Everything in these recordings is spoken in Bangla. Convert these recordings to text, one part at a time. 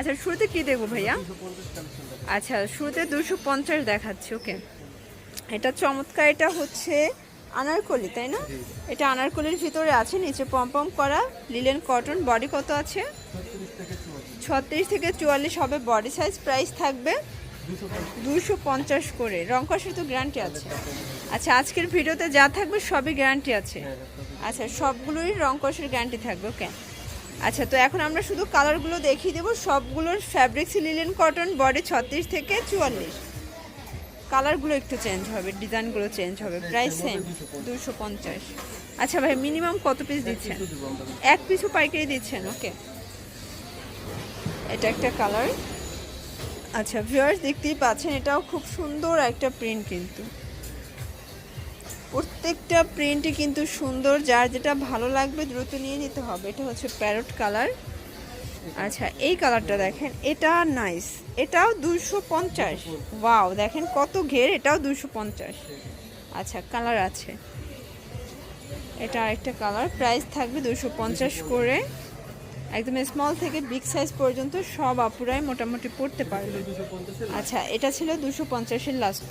আচ্ছা শুরুতে কি দেখব ভাইয়া? আচ্ছা শুরুতে দুশো পঞ্চাশ দেখাচ্ছি ওকে। এটা চমৎকার এটা হচ্ছে আনারকলি তাই না? এটা আনারকলির ভিতরে আছে নিচে পম্পম করা লিলেন কটন বডি কত আছে? ছত্রিশ থেকে চুয়াল্লিশ। হবে বডি সাইজ প্রাইস থাকবে দুশো পঞ্চাশ করে। রংকসের তো গ্যারান্টি আছে। আচ্ছা আজকের ভিডিওতে যা থাকবে সবই গ্যারান্টি আছে। আচ্ছা সবগুলোরই রংকসের গ্যারান্টি থাকবে ওকে। আচ্ছা তো এখন আমরা শুধু কালারগুলো দেখিয়ে দেবো। সবগুলোর ফ্যাব্রিক্স লিলেন কটন বডি ছত্রিশ থেকে চুয়াল্লিশ। কালারগুলো একটু চেঞ্জ হবে ডিজাইনগুলো চেঞ্জ হবে প্রাইস সেম দুশো পঞ্চাশ। আচ্ছা ভাই মিনিমাম কত পিস দিচ্ছেন? এক পিসও পাইকারি দিচ্ছেন ওকে এটা একটা কালার আচ্ছা ভিউয়ার্স দেখতেই পাচ্ছেন এটাও খুব সুন্দর একটা প্রিন্ট কিন্তু। প্রত্যেকটা প্রিন্টই কিন্তু সুন্দর, যার যেটা ভালো লাগবে দ্রুত নিয়ে নিতে হবে। এটা হচ্ছে প্যারট কালার আচ্ছা এই কালারটা দেখেন, এটা নাইস এটাও দুশো পঞ্চাশ। ওয়াও দেখেন কত ঘের, এটাও দুশো পঞ্চাশ। আচ্ছা কালার আছে। এটা আরেকটা কালার প্রাইস থাকবে দুশো পঞ্চাশ করে। একদম স্মল থেকে বিগ সাইজ পর্যন্ত সব আপুরাই মোটামুটি পড়তে পারবে। আচ্ছা এটা ছিল দুশো পঞ্চাশের লাস্ট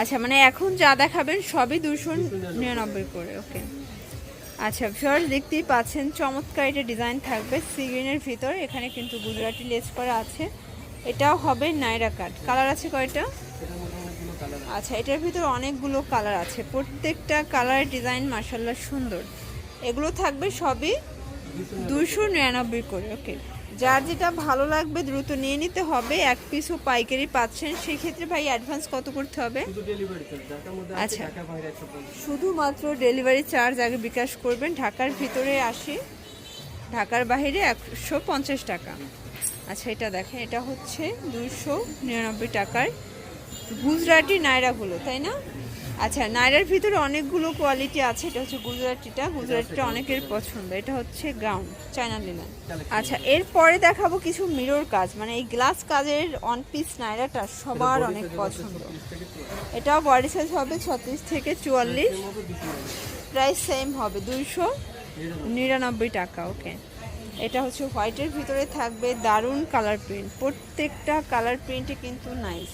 আচ্ছা মানে এখন যা দেখাবেন সবই দুশো নিরানব্বই করে ওকে আচ্ছা ফিওর দেখতেই পাচ্ছেন, চমৎকার এটা ডিজাইন থাকবে সি গ্রিনের ভিতর, এখানে কিন্তু গুজরাটি লেস করা আছে। এটাও হবে নাইরা কাট কালার আছে কয়টা? আচ্ছা এটার ভিতর অনেকগুলো কালার আছে, প্রত্যেকটা কালারের ডিজাইন মাসাল্লাহ সুন্দর। এগুলো থাকবে সবই দুশো নিরানব্বই করে ওকে যার যেটা ভালো লাগবে দ্রুত নিয়ে নিতে হবে। এক পিসও পাইকারি পাচ্ছেন। সেক্ষেত্রে ভাই অ্যাডভান্স কত করতে হবে? আচ্ছা। শুধুমাত্র ডেলিভারি চার্জ আগে বিকাশ করবেন। ঢাকার ভিতরে আসি। ঢাকার বাইরে একশো পঞ্চাশ টাকা। আচ্ছা এটা দেখেন এটা হচ্ছে দুশো নিরানব্বই টাকার গুজরাটি নায়রাগুলো তাই না? আচ্ছা নাইরার ভিতরে অনেকগুলো কোয়ালিটি আছে এটা হচ্ছে গুজরাটিটা। গুজরাটিটা অনেকের পছন্দ এটা হচ্ছে গাউন চায়না লিনান। আচ্ছা এরপরে দেখাবো কিছু মিরর কাজ মানে এই গ্লাস কাজের অন পিস নাইরাটা সবার অনেক পছন্দ। এটাও বডি সাইজ হবে ছত্রিশ থেকে চুয়াল্লিশ। প্রাইস সেম হবে দুইশো। নিরানব্বই টাকা ওকে এটা হচ্ছে হোয়াইটের ভিতরে থাকবে দারুণ কালার প্রিন্ট। প্রত্যেকটা কালার প্রিন্টই কিন্তু নাইস।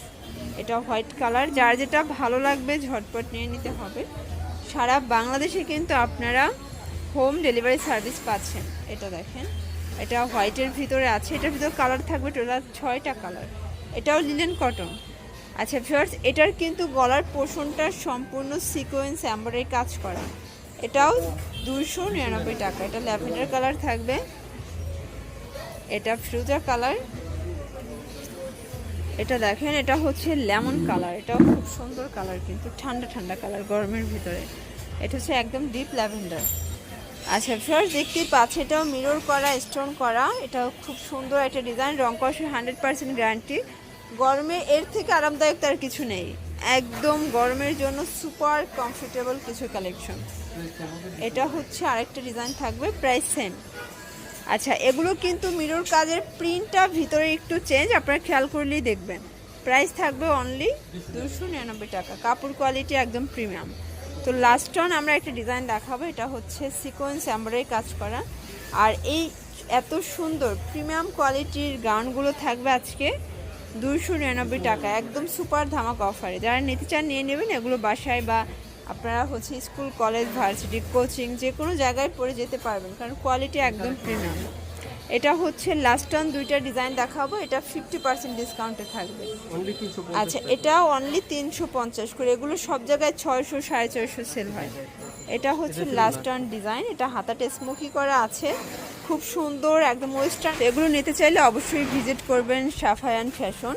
এটা হোয়াইট কালার, যার যেটা ভালো লাগবে ঝটপট নিয়ে নিতে হবে। সারা বাংলাদেশে কিন্তু আপনারা হোম ডেলিভারি সার্ভিস পাচ্ছেন। এটা দেখেন, এটা হোয়াইটের ভিতরে আছে। এটার ভিতরে কালার থাকবে টোটাল ছয়টা কালার। এটাও লিলেন কটন। আচ্ছা ফিওর্স এটার কিন্তু গলার পোষণটা সম্পূর্ণ সিকোয়েন্স এম্বয়ডারি কাজ করা। এটাও দুশো নিরানব্বই টাকা। এটা ল্যাভেন্ডার কালার থাকবে। এটা ফ্রুজা কালার। এটা দেখেন, এটা হচ্ছে লেমন কালার। এটাও খুব সুন্দর কালার, কিন্তু ঠান্ডা ঠান্ডা কালার গরমের ভিতরে। এটা হচ্ছে একদম ডিপ ল্যাভেন্ডার। আচ্ছা ফার্স্ট দেখতেই পাচ্ছে এটাও মিরর করা স্টোন করা। এটাও খুব সুন্দর একটা ডিজাইন রং কষের হান্ড্রেড পার্সেন্ট গ্যারান্টি গরমে এর থেকে আরামদায়ক তার কিছু নেই। একদম গরমের জন্য সুপার কমফোর্টেবল কিছু কালেকশন এটা হচ্ছে আরেকটা ডিজাইন থাকবে প্রাইস সেম আচ্ছা এগুলো কিন্তু মিরর কাজের প্রিন্টটা ভিতরে একটু চেঞ্জ আপনারা খেয়াল করলেই দেখবেন। প্রাইস থাকবে অনলি দুশো নিরানব্বই টাকা, কাপড় কোয়ালিটি একদম প্রিমিয়াম তো লাস্ট অন আমরা একটা ডিজাইন দেখাবো, এটা হচ্ছে সিকোয়েন্স এমব্রয়ডারি কাজ করা। আর এই এত সুন্দর প্রিমিয়াম কোয়ালিটির গাউনগুলো থাকবে আজকে দুশো নিরানব্বই টাকা, একদম সুপার ধামাক অফারে যারা নিতে চান, নিয়ে নেবেন, এগুলো বাসায় বা আপনারা হচ্ছে স্কুল কলেজ ভার্সিটি কোচিং যে কোনো জায়গায় পরে যেতে পারবেন কারণ কোয়ালিটি একদম প্রিমিয়াম এটা হচ্ছে লাস্ট অন দুইটা ডিজাইন দেখাবো এটা ফিফটি পার্সেন্ট ডিসকাউন্টে থাকবে। আচ্ছা এটা অনলি তিনশো পঞ্চাশ করে এগুলো সব জায়গায় ছয়শো সাড়ে ছয়শো সেল হয়। এটা হচ্ছে লাস্ট অন ডিজাইন এটা হাতাটা স্মোকি করা আছে খুব সুন্দর একদম ওয়েস্টার্ন এগুলো নিতে চাইলে অবশ্যই ভিজিট করবেন সাফায়ান ফ্যাশন